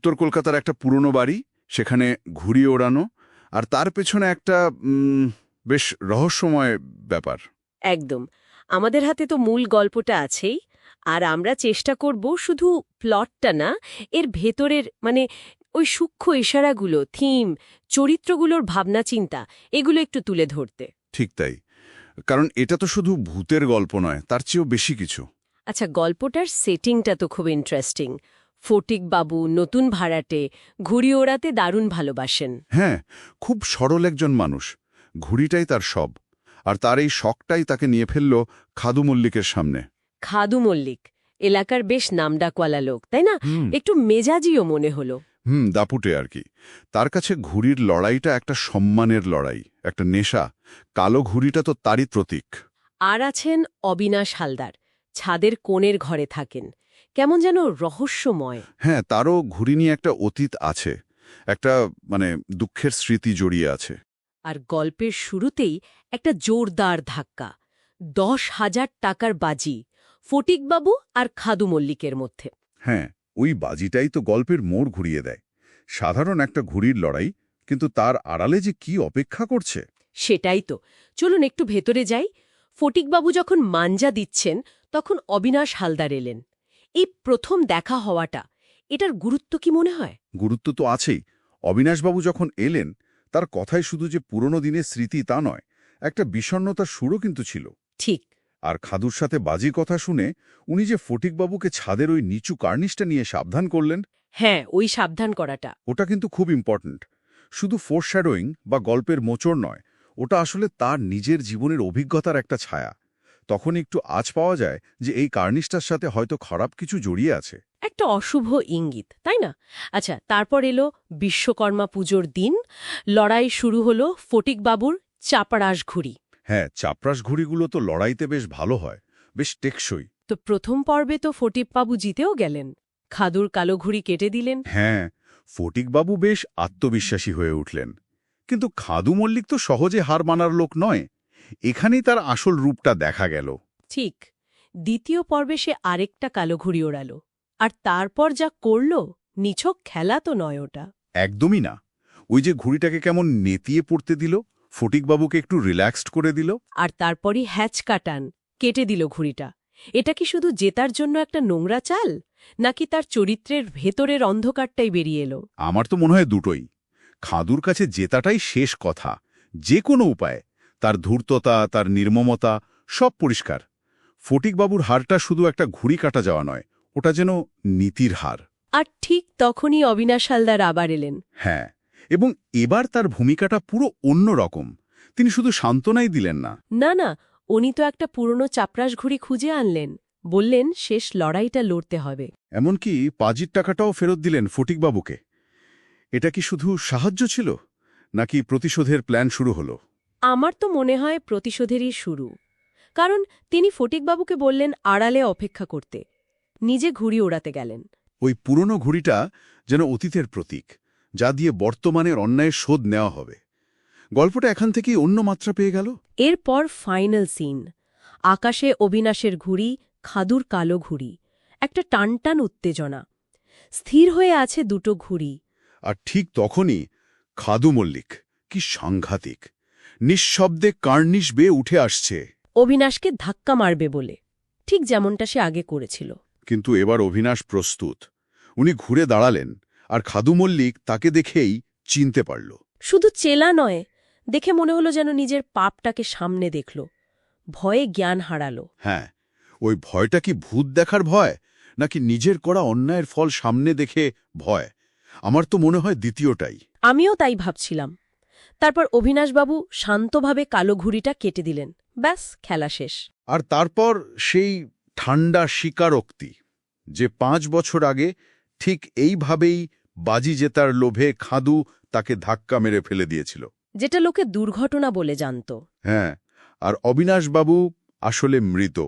উত্তর কলকাতার একটা পুরনো বাড়ি সেখানে ঘুড়ি ওড়ানো আর তার পেছনে একটা বেশ রহস্যময় ব্যাপার। একদম। আমাদের হাতে তো মূল গল্পটা আছেই আর আমরা চেষ্টা করব শুধু প্লটটা না এর ভেতরের মানে ওই সূক্ষ্ম ইশারাগুলো থিম চরিত্রগুলোর ভাবনা চিন্তা এগুলো একটু তুলে ধরতে। ঠিক তাই। কারণ এটা তো শুধু ভূতের গল্প নয় তার চেয়েও বেশি কিছু। আচ্ছা গল্পটার সেটিংটা তো খুব ইন্টারেস্টিং ফটিক বাবু নতুন ভাড়াটে ঘুড়ি ওড়াতে দারুণ ভালোবাসেন। হ্যাঁ খুব সরল একজন মানুষ। ঘুড়িটাই তার সব আর তার এই শখটাই তাকে নিয়ে ফেলল খাদু মল্লিকের সামনে। খাদু মল্লিক এলাকার বেশ নামডাকওয়ালা লোক তাই না? একটু মেজাজিও মনে হলো। হুম দাপুটে আর কি। তার কাছে ঘুড়ির লড়াইটা একটা সম্মানের লড়াই একটা নেশা। কালো ঘুড়িটা তো তারই প্রতীক। আর আছেন অবিনাশ হালদার ছাদের কোণের ঘরে থাকেন। কেমন যেন রহস্যময়। হ্যাঁ তারও ঘুড়ি নিয়ে একটা অতীত আছে। একটা মানে দুঃখের স্মৃতি জড়িয়ে আছে। আর গল্পের শুরুতেই একটা জোরদার ধাক্কা। দশ হাজার টাকার বাজি ফটিকবাবু আর খাদু মল্লিকের মধ্যে। হ্যাঁ ওই বাজিটাই তো গল্পের মোড় ঘুরিয়ে দেয়। সাধারণ একটা ঘুড়ির লড়াই কিন্তু তার আড়ালে যে কি অপেক্ষা করছে? সেটাই তো। চলুন একটু ভেতরে যাই। ফটিকবাবু যখন মাঞ্জা দিচ্ছেন তখন অবিনাশ হালদার এলেন। এই প্রথম দেখা হওয়াটা এটার গুরুত্ব কি মনে হয়? গুরুত্ব তো আছেই। অবিনাশবাবু যখন এলেন তার কথাই শুধু যে পুরনো দিনের স্মৃতি তা নয় একটা বিষণ্নতার সুরও কিন্তু ছিল। ঠিক। আর খাদুর সাথে বাজি কথা শুনে উনি যে ফটিকবাবুকে ছাদের ওই নিচু কার্নিশটা নিয়ে সাবধান করলেন। হ্যাঁ ওই সাবধান করাটা। ওটা কিন্তু খুব ইম্পর্ট্যান্ট শুধু ফোরশ্যাডোয়িং বা গল্পের মোচড় নয় ওটা আসলে তার নিজের জীবনের অভিজ্ঞতার একটা ছায়া। তখন একটু আজ পাওয়া যায় যে এই কার্নিশটার সাথে হয়তো খারাপ কিছু জড়িয়ে আছে। একটা অশুভ ইঙ্গিত তাই না? আচ্ছা তারপর এলো বিশ্বকর্মা পুজোর দিন। লড়াই শুরু হলো ফটিকবাবুর চাপাড়াস ঘুড়ি হ্যাঁ চাপরাস ঘুড়িগুলো তো লড়াইতে বেশ ভালো হয় বেশ টেকসই। তো প্রথম পর্বে তো ফটিকবাবু জিতেও গেলেন। খাদুর কালো ঘুড়ি কেটে দিলেন। হ্যাঁ ফটিকবাবু বেশ আত্মবিশ্বাসী হয়ে উঠলেন। কিন্তু খাদু মল্লিক তো সহজে হার মানার লোক নয়। এখানেই তার আসল রূপটা দেখা গেল। ঠিক দ্বিতীয় পর্বে সে আরেকটা কালো ঘুড়ি ওড়াল আর তারপর যা করল নিছক খেলা তো নয় ওটা। একদমই না। ওই যে ঘুড়িটাকে কেমন নেতিয়ে পড়তে দিল ফটিকবাবুকে একটু রিল্যাক্সড করে দিল। আর তারপরই হ্যাচ কাটান কেটে দিল ঘুড়িটা। এটা কি শুধু জেতার জন্য একটা নোংরা চাল নাকি তার চরিত্রের ভেতরের অন্ধকারটাই বেরিয়ে এলো? আমার তো মনে হয় দুটোই। খাদুর কাছে জেতাটাই শেষ কথা যে কোনো উপায়ে। তার ধূর্ততা তার নির্মমতা সব পরিষ্কার। ফটিকবাবুর হারটা শুধু একটা ঘুড়ি কাটা যাওয়া নয় ওটা যেন নীতির হার। আর ঠিক তখনই অবিনাশ হালদার আবার এলেন। হ্যাঁ এবং এবার তার ভূমিকাটা পুরো অন্য রকম। তিনি শুধু সান্ত্বনাই দিলেন না। না না উনি তো একটা পুরনো চাপরাস ঘুড়ি খুঁজে আনলেন। বললেন শেষ লড়াইটা লড়তে হবে। এমনকি পাজির টাকাটাও ফেরত দিলেন ফটিকবাবুকে। এটা কি শুধু সাহায্য ছিল নাকি প্রতিশোধের প্ল্যান শুরু হলো? আমার তো মনে হয় প্রতিশোধেরই শুরু। কারণ তিনি ফটিকবাবুকে বললেন আড়ালে অপেক্ষা করতে। নিজে ঘুড়ি ওড়াতে গেলেন। ওই পুরনো ঘুড়িটা যেন অতীতের প্রতীক যা দিয়ে বর্তমানের অন্যায়ের শোধ নেওয়া হবে। গল্পটা এখান থেকেই অন্য মাত্রা পেয়ে গেল? এরপর ফাইনাল সিন। আকাশে অবিনাশের ঘুড়ি খাদুর কালো ঘুড়ি একটা টানটান উত্তেজনা। স্থির হয়ে আছে দুটো ঘুড়ি। আর ঠিক তখনই খাদু মল্লিক কি সাংঘাতিক। নিঃশব্দে কার্নিশ বেয়ে উঠে আসছে। অবিনাশকে ধাক্কা মারবে বলে। ঠিক যেমনটা সে আগে করেছিল। কিন্তু এবার অভিনাশ প্রস্তুত। উনি ঘুরে দাঁড়ালেন আর খাদু মল্লিক তাকে দেখেই চিনতে পারল। শুধু চেলা নয় দেখে মনে হলো যেন নিজের পাপটাকে সামনে দেখল। ভয়ে জ্ঞান হারালো। হ্যাঁ ওই ভয়টা কি ভূত দেখার ভয় নাকি নিজের করা অন্যায়ের ফল সামনে দেখে ভয়? আমার তো মনে হয় দ্বিতীয়টাই। আমিও তাই ভাবছিলাম। তারপর অভিনাশবাবু শান্তভাবে কালো ঘুড়িটা কেটে দিলেন। ব্যাস খেলা শেষ। আর তারপর সেই ঠান্ডা স্বীকারোক্তি যে পাঁচ বছর আগে ঠিক এইভাবেই বাজি জেতার লোভে খাদু তাকে ধাক্কা মেরে ফেলে দিয়েছিল। যেটা লোকে দুর্ঘটনা বলে জানত। হ্যাঁ আর অবিনাশবাবু আসলে মৃত।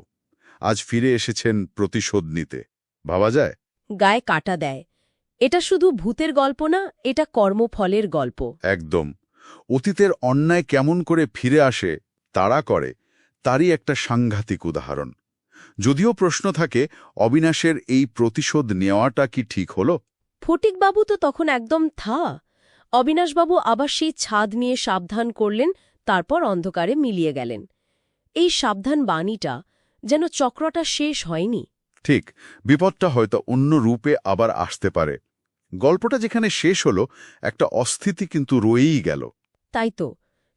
আজ ফিরে এসেছেন প্রতিশোধ নিতে। ভাবা যায়? গায়ে কাটা দেয়। এটা শুধু ভূতের গল্প না এটা কর্মফলের গল্প। একদম। অতীতের অন্যায় কেমন করে ফিরে আসে তারা করে তারই একটা সাংঘাতিক উদাহরণ। যদিও প্রশ্ন থাকে অবিনাশের এই প্রতিশোধ নেওয়াটা কি ঠিক হলো? ফটিকবাবু তো তখন একদম থা। অবিনাশবাবু আবার সেই ছাদ নিয়ে সাবধান করলেন তারপর অন্ধকারে মিলিয়ে গেলেন। এই সাবধান বাণীটা যেন চক্রটা শেষ হয়নি। ঠিক বিপদটা হয়তো অন্য রূপে আবার আসতে পারে। গল্পটা যেখানে শেষ হলো একটা অস্থিতি কিন্তু রয়েই গেল। তাই তো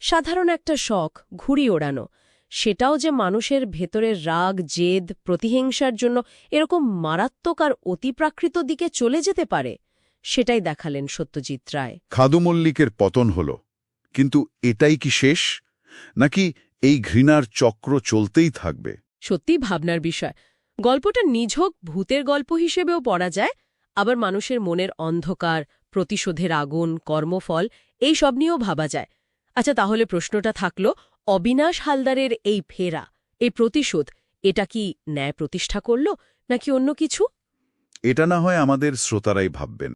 সাধারণ একটা শখ ঘুড়ি ওড়ানো। সেটাও যে মানুষের ভেতরের রাগ জেদ প্রতিহিংসার জন্য এরকম মারাত্মক আর অতিপ্রাকৃত দিকে চলে যেতে পারে সেটাই দেখালেন সত্যজিৎ রায়। খাদু মল্লিকের পতন হল কিন্তু এটাই কি শেষ? নাকি এই ঘৃণার চক্র চলতেই থাকবে? সত্যিই ভাবনার বিষয়। গল্পটা নিঝোক ভূতের গল্প হিসেবেও পড়া যায় আবার মানুষের মনের অন্ধকার প্রতিশোধের আগুন, কর্মফল, এই সব নিয়েও ভাবা যায়। আচ্ছা তাহলে প্রশ্নটা থাকল, অবিনাশ হালদারের এই ফেরা, এই প্রতিশোধ, এটা কি ন্যায় প্রতিষ্ঠা করল, নাকি অন্য কিছু? এটা না হয় আমাদের শ্রোতারাই ভাববেন।